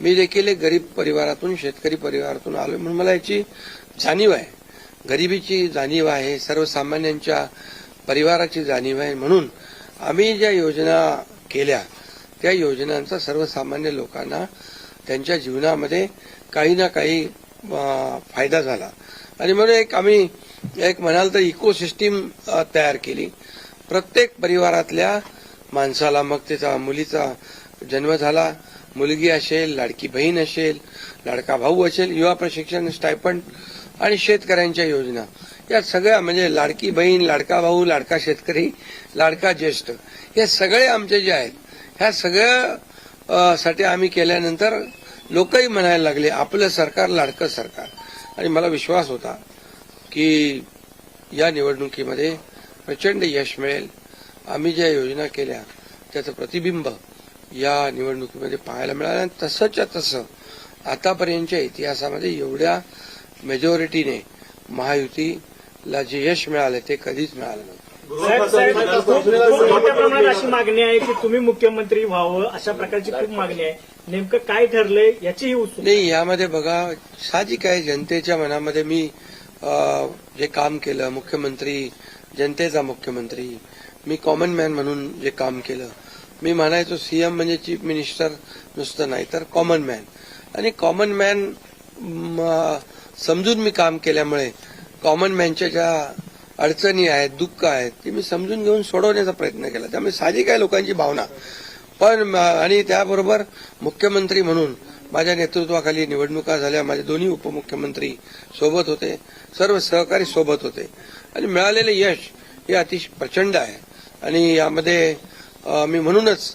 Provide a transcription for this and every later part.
मी देखील एक गरीब परिवारातून शेतकरी परिवारातून आलो म्हणून मला याची जाणीव आहे. गरिबीची जाणीव आहे सर्वसामान्यांच्या परिवाराची जाणीव आहे. म्हणून आम्ही ज्या योजना केल्या त्या योजनांचा सर्वसामान्य लोकांना त्यांच्या जीवनामध्ये काही ना काही फायदा झाला. आणि म्हणून एक आम्ही एक म्हणाल तर इकोसिस्टीम तयार केली. प्रत्येक परिवारातल्या माणसाला मग त्याचा मुलीचा जन्म झाला मुलगी असेल लाडकी बहीण असेल लाडका भाऊ असेल युवा प्रशिक्षण स्टायपंड आणि शेतकऱ्यांच्या योजना. या सगळ्या म्हणजे लाडकी बहीण लाडका भाऊ लाडका शेतकरी लाडका ज्येष्ठ हे सगळे आमचे जे आहेत ह्या सगळ्या साठी आम्ही केल्यानंतर लोकही म्हणायला लागले आपलं सरकार लाडकं सरकार. आणि मला विश्वास होता की या निवडणुकीमध्ये प्रचंड यश मिळेल. आम्ही ज्या योजना केल्या त्याचं प्रतिबिंब या निवडणुकीमध्ये पाहायला मिळालं आणि तसंच्या तसं आतापर्यंतच्या इतिहासामध्ये एवढ्या मेजॉरिटीने महायुतीला जे यश मिळालं ते कधीच मिळालं नव्हतं. खूप मोठ्या प्रमाणात अशी मागणी आहे की तुम्ही मुख्यमंत्री व्हावं अशा प्रकारची खूप मागणी आहे. नेमकं काय ठरलंय याचीही उत्सुकता नाही यामध्ये बघा साहजिक आहे जनतेच्या मनामध्ये मी अ, जे काम केलं मुख्यमंत्री जनतेचा मुख्यमंत्री मी कॉमन मॅन म्हणून जे काम केलं मी म्हणायचो सीएम म्हणजे चीफ मिनिस्टर नुसतं नाही तर कॉमन मॅन. आणि कॉमन मॅन समजून मी काम केल्यामुळे कॉमन मॅनच्या ज्या अडचणी आहेत दुःख आहेत ते मी समजून घेऊन सोडवण्याचा प्रयत्न केला. त्यामुळे साधी काय लोकांची भावना. पण आणि त्याबरोबर मुख्यमंत्री म्हणून माझ्या नेतृत्वाखाली निवडणुका झाल्या. माझे दोन्ही उपमुख्यमंत्री सोबत होते सर्व सहकारी सोबत होते. आणि मिळालेले यश हे अतिशय प्रचंड आहे. आणि यामध्ये मी म्हणूनच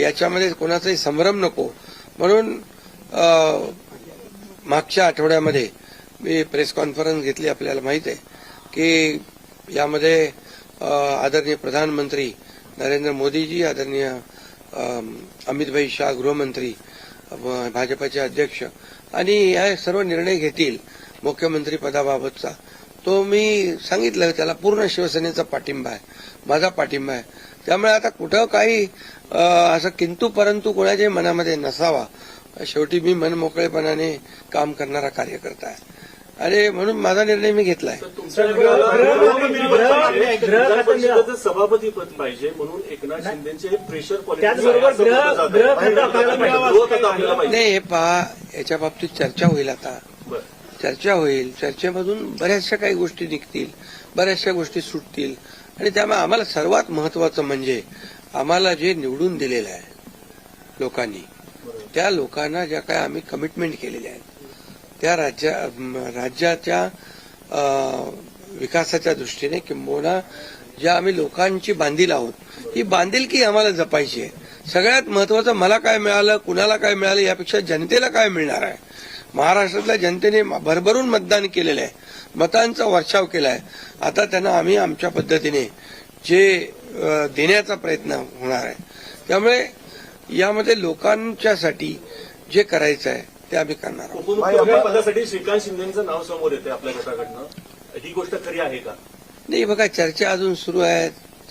याच्यामध्ये कोणाचाही संभ्रम नको. म्हणून मागच्या आठवड्यामध्ये मी प्रेस कॉन्फरन्स घेतली आपल्याला माहीत आहे की यामध्ये आदरणीय प्रधानमंत्री नरेंद्र मोदीजी आदरणीय अमितभाई शाह गृहमंत्री भाजपाचे अध्यक्ष आणि हे सर्व निर्णय घेतील मुख्यमंत्री पदाबाबतचा. तो मी सांगितलं त्याला पूर्ण शिवसेनेचा पाठिंबा आहे. माझा पाठिंबा आहे. त्यामुळे आता कुठं काही अ, असं किंतु परंतु कोणाच्याही मनामध्ये नसावा. शेवटी मी मनमोकळेपणाने काम करणारा कार्यकर्ता आहे. आणि म्हणून माझा निर्णय मी घेतलाय. परिषदेचं सभापती पद पाहिजे म्हणून एकनाथ शिंदेचे हे प्रेशर त्याचबरोबर गृह गृह खातं आपल्याला पाहिजे. आपल्याला पाहिजे. नाही हे पहा याच्या बाबतीत चर्चा होईल आता. चर्चा होईल. चर्चेमधून बऱ्याचशा काही गोष्टी निघतील. बऱ्याचशा गोष्टी सुटतील. आणि त्यामुळे आम्हाला सर्वात महत्वाचं म्हणजे आम्हाला जे निवडून दिलेलं आहे लोकांनी त्या लोकांना ज्या काय आम्ही कमिटमेंट केलेल्या आहेत त्या राज्या राज्याच्या विकासाच्या दृष्टीने किंबहुना ज्या आम्ही लोकांची बांधील आहोत ही बांधिलकी आम्हाला जपायची आहे. सगळ्यात महत्वाचं मला काय मिळालं कुणाला काय मिळालं यापेक्षा जनतेला काय मिळणार आहे? महाराष्ट्रातल्या जनतेने भरभरून मतदान केलेलं आहे मतांचा वर्षाव केला आहे आता त्यांना आम्ही आमच्या पद्धतीने जे देण्याचा प्रयत्न होणार आहे. त्यामुळे यामध्ये लोकांच्यासाठी जे करायचं आहे ते आम्ही करणार आहोत. पदासाठी श्रीकांत शिंदेचं नाव समोर येते आपल्या गटाकडनं. ही गोष्ट खरी आहे का? नाही बघा चर्चा अजून सुरू आहे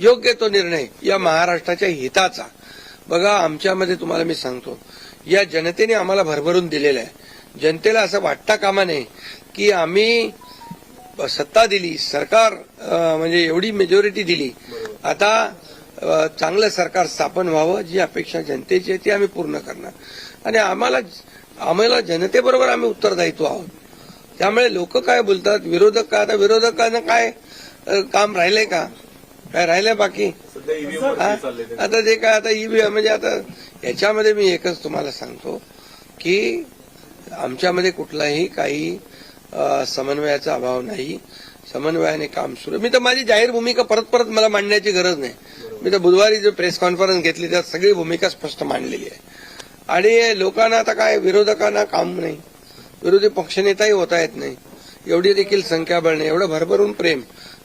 योग्य तो निर्णय या महाराष्ट्राच्या हिताचा. बघा आमच्यामध्ये तुम्हाला मी सांगतो या जनतेने आम्हाला भरभरून दिलेलं आहे. जनतेला असं वाटता कामा नये की आम्ही सत्ता दिली सरकार म्हणजे एवढी मेजॉरिटी दिली. आता चांगलं सरकार स्थापन व्हावं जी अपेक्षा जनतेची आहे ती आम्ही पूर्ण करणार. आणि आम्हाला आम्हाला जनतेबरोबर आम्ही उत्तरदायित्व आहोत. त्यामुळे लोक काय बोलतात? विरोधक काय? आता विरोधकांना काय काम राहिलंय का? काय राहिलंय बाकी. आता जे काय आता ईव्हीएम म्हणजे आता याच्यामध्ये मी एकच तुम्हाला सांगतो की आमच्यामध्ये कुठलाही काही समन्वयाचा अभाव नाही. समन्वयाने काम सुरू. मी तर माझी जाहीर भूमिका परत परत मला मांडण्याची गरज नाही. मी तर बुधवारी जो प्रेस कॉन्फरन्स घेतली त्यात सगळी भूमिका स्पष्ट मांडलेली आहे. आणि लोकांना आता काय विरोधकांना काम नाही. विरोधी पक्षनेताही होता येत नाही. एवढी देखील संख्याबळ नाही एवढं भरभरून प्रेम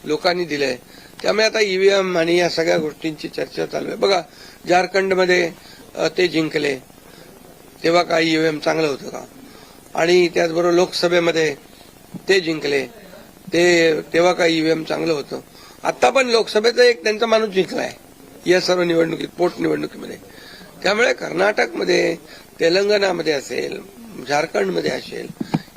लोकांनी दिलंय. त्यामुळे आता ईव्हीएम आणि या सगळ्या गोष्टींची चर्चा चालू आहे. बघा झारखंडमध्ये ते जिंकले. तेव्हा काय ईव्हीएम चांगलं होतं का? आणि त्याचबरोबर लोकसभेमध्ये ते जिंकले. ते तेव्हा काय ईव्हीएम चांगलं होतं? आता पण लोकसभेचा एक त्यांचा माणूस जिंकलाय. या सर्व निवडणुकीत पोटनिवडणुकीमध्ये त्यामुळे कर्नाटकमध्ये तेलंगणामध्ये असेल झारखंडमध्ये असेल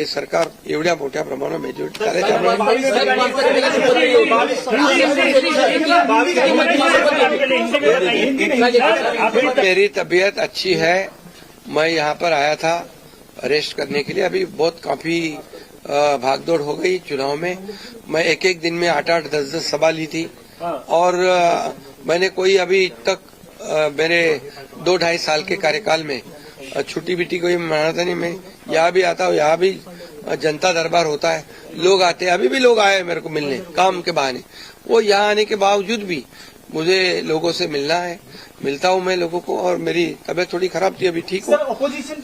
हे सरकार एवढ्या मोठ्या प्रमाणावर मेजॉरिटी त्यामुळे मेरी तबीयत अच्छी है मैं यहाँ पर आया था रेस्ट करने के लिए अभी बहुत काफ़ी भागदौड़ हो गई चुनाव में मैं एक एक दिन में आठ आठ दस दस सभा ली थी और मैंने कोई अभी तक मेरे दो ढाई साल के कार्यकाल में छुट्टी बिट्टी कोई मनाता नहीं मैं यहाँ भी आता हूँ यहाँ भी जनता दरबार होता है। लोग आते हैं अभी भी लोग आए मेरे को मिलने काम के बहाने। वो यहाँ आने के बावजूद भी मुझे लोगों से मिलना है मिलता हूँ मैं लोगों को और मेरी तबीयत थोड़ी खराब थी अभी ठीक हूँ।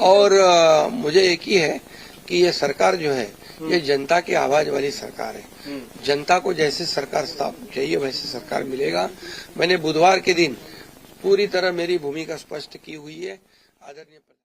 और अ, मुझे एक ही है कि ये सरकार जो है ये जनता की आवाज़ वाली सरकार है। जनता को जैसे सरकार चाहिए वैसे सरकार मिलेगा। मैंने बुधवार के दिन पूरी तरह मेरी भूमिका स्पष्ट की हुई है। आदरणीय